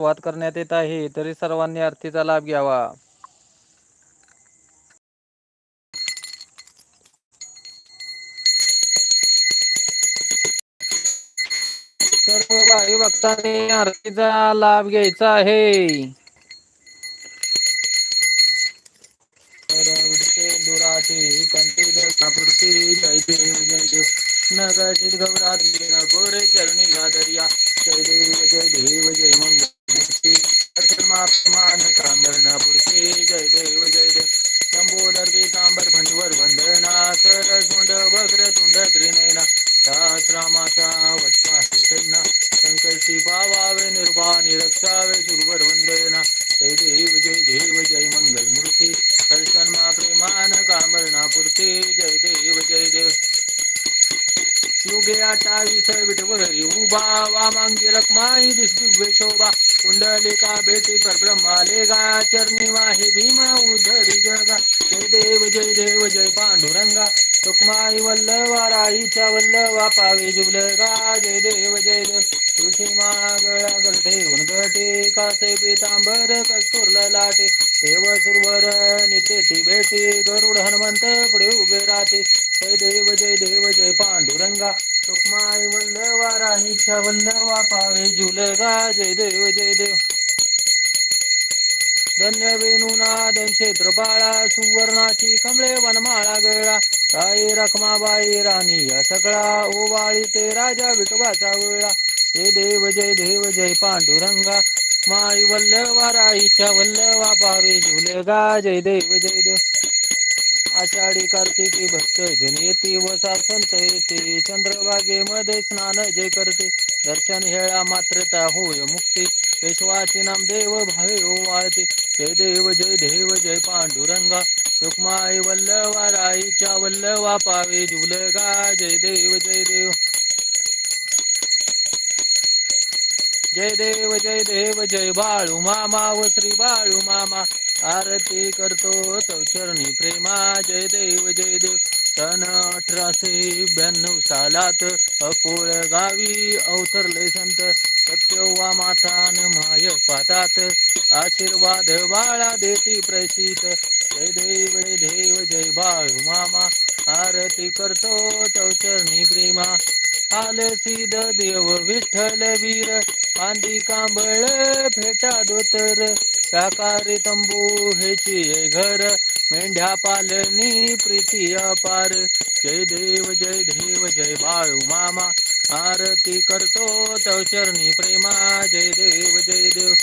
सुरुवात करण्यात येत आहे तरी सर्वांनी आरतीचा लाभ घ्यावा. सर्व भावी भक्तांनी आरतीचा लाभ घ्यायचा आहे. कंठी गौराती गोरे चरणी गादरिया. जय देव जय देव निर्वाणी रक्षावे सुरवर वंदना जय देव जय देव, जय मंगल मूर्ती दर्शन प्रेमान कांबरणापुरती जय देव जय देव। युगे अठ्ठावीस विठवरी उभा वामांगी रखमाई, दिस दिव्य शोभा। कुंडलिका बेटी परब्रह्माले गा चरणी वाहे भीम उधरी जगा। जय देव जय देव, जय पांडुरंगा। सुकमाई वल्लवा राईच्या वल्लवा पावे जुलगा जय देव जय देव. तुळशी मागळा गळा गलठे गटे कासे पितांबर कस्तुरला लाटे. देव सुरवर नित्य ती भेटी गरुड हनुमंत पुढे उभे राहते. जय देव जय देव जय पांडुरंगा. सुकमाई वल्लवा राहीच्या वल्लवा पावे झुलगा जय देव जय देव. धन्य क्षेत्र बाळा सुवर्णाची कमळे वनमाळा गळा. राई रखमाबाई राणी या सगळा ओवाळी ते राजा विठोबाचा वेळा हे देव जय देव जय पांडुरंगा. माई वल्लवा राईच्या वल्लवा पावे झुलगा. जय देव जय देव. आषाढी कार्तिकी भक्त जन येते वसा संत येते. चंद्रभागेमध्ये स्नान जय करते. दर्शन हेळा मात्रता होय मुक्ती. पेशवाचे नाम देव भावे ओवाळते. जय देव जय देव जय पांडुरंगा. रुक्माई वल्लवा राईच्या वल्लवा पावे जुलगा. जय देव जय देव. जय देव जय देव जय बाळू मामा व श्री बाळू मामा. आरती करतो चौचरणी प्रेमा. जय देव जय देव. सन अठराशे ब्याण्णव सालात अकोळ गावी अवतरले संत. सत्यवा माथान माय पातात. आशीर्वाद बाळा देती प्रसित जय देव जय देव जय बाळू मामा. आरती करतो चौचरणी प्रेमा. आल सिद देव विठ्ठल वीर. आंदी कांबळ फेटा दोतर. साकारी तंबू हेची घर. मेंढ्या पालनी प्रीती अपार. जय देव जय देव जय बाळू मामा. आरती करतो तव चरणी प्रेमा. जय देव जय देव.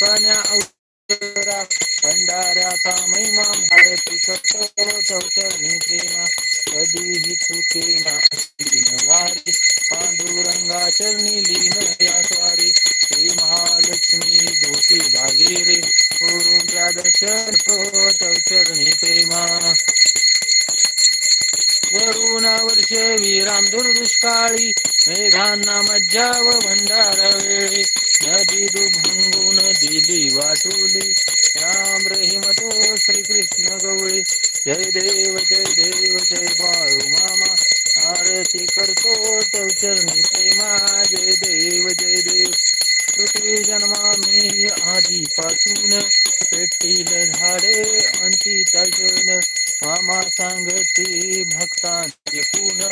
कन्या औरा भंडाऱ्याचा महिमा भारती करतो तव चरणी प्रेमा. कधीही चुके ना वारी. पांडुरंगा चरणी वर्ष विराम दुर्दुष्काळी मेघांना मज्जा व भंडार वेळी. नदी दुभंगून दिली वाटुली राम रहिमतो श्रीकृष्ण गवळी जय देव जय देव जय बाळू मामा. आरती करतो चरणी प्रेमा. जय देव जय देव. पृथ्वी जन्मा मी आधीपासून पेटील झाडे अंतीचा जन. मामा सांगती भक्तांचे पूर्ण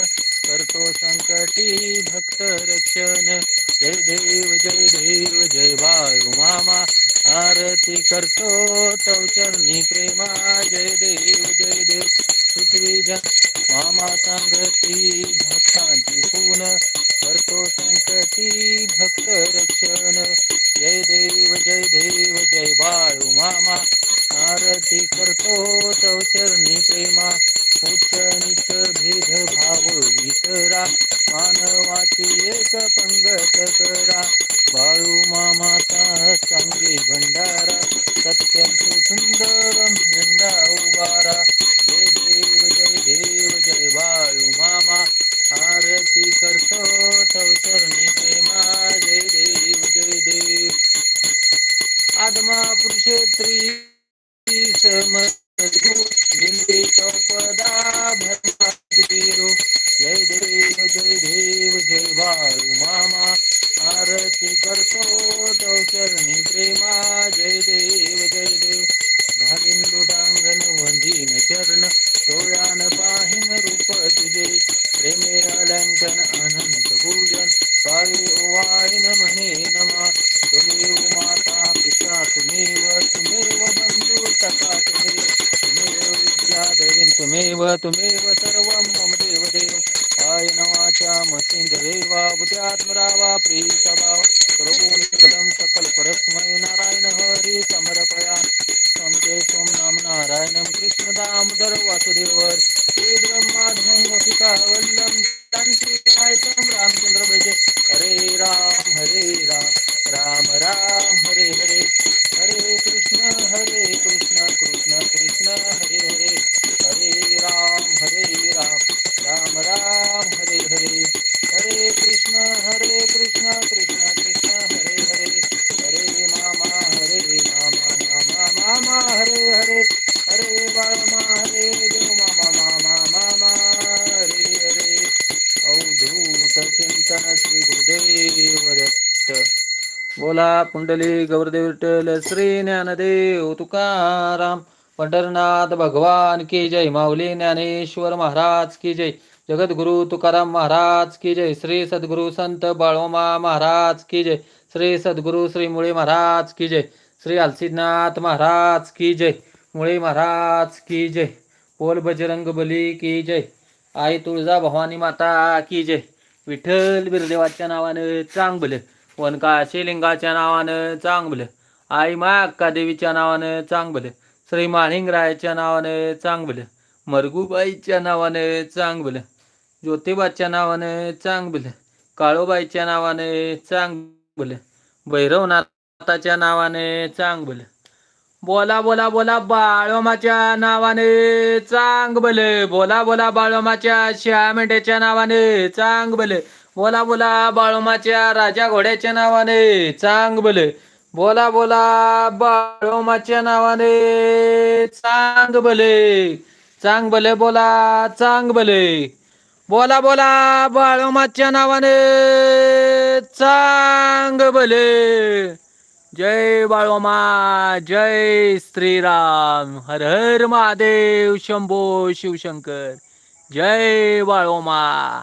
करतो संकटी भक्त रक्षण. जय देव जय देव जय वायू मामा. आरती करतो तव चरणी प्रेमा. जय देव जय देव पृथ्वी मामा सांगती भक्तांची पूर्ण करतो संकटी भक्त रक्षण. जय देव जय देव जय बाळू मामा. आरती करतो चौचरणी प्रेमा. उच्च निच भेद भाव विसरा मानवाची एक पंगत करा. बाळू मामाचा सांगे भंडारा. सत्यंत सुंदर झेंडा उभारा. देवीन तुम्हेव तुम्हेव सर्व मम देव देव आय नवाच्या मसिंद्रेवा बुद्ध्यात्मरावा प्रीतभाव करोनिकदं सकल परस्मै नारायण हरी समर्पया। समते सोम नाम नारायणं कृष्ण दामोदर वासुदेवर। श्री ब्रह्माधमं वपिका वल्लम शांती सायकं रामचंद्र भजे हरे राम हरे राम राम राम हरे हरे। हरे कृष्ण हरे कृष्ण कृष्ण कृष्ण हरे हरे हरे बोला पुंडली गौरदेव विठ्ठल श्री ज्ञानदेव तुकाराम पंढरनाथ भगवान की जय माऊली ज्ञानेश्वर महाराज की जय जगद्गुरु तुकाराम महाराज की जय श्री सद्गुरु संत बाळोमा महाराज की जय श्री सद्गुरु श्री मुळे महाराज की जय श्री अलसीनाथ महाराज की जय मुळे महाराज की जय पोल बजरंग बली की जय आई तुळजा भवानी माता की जय विठ्ठल बिरदेवाच्या नावानं चांगलं वनकाशी शिलिंगाच्या नावानं चांगलं. आई मा अक्का देवीच्या नावानं चांगलं. श्री माळिंगरायाच्या नावानं चांगलं. मरगूबाईच्या नावानं चांगलं. ज्योतिबाच्या नावानं चांगलं. काळूबाईच्या नावानं चांगलं. भैरवनाथाच्या नावानं चांगलं. बोला बोला बोला बाळोमाच्या नावाने चांगबल बोला बोला बाळोमाच्या श्यामेंढ्याच्या नावाने चांगबल बोला बोला बोला बाळोमाच्या राजा घोड्याच्या नावाने. चांगबल बोला. बोला बाळोमाच्या नावाने. चांग भले बोला चांग बले. बोला बोला बाळोमाच्या नावाने. चांगबले जय बाळोमा जय श्रीराम. हर हर महादेव शंभो शिवशंकर. जय बाळोमा.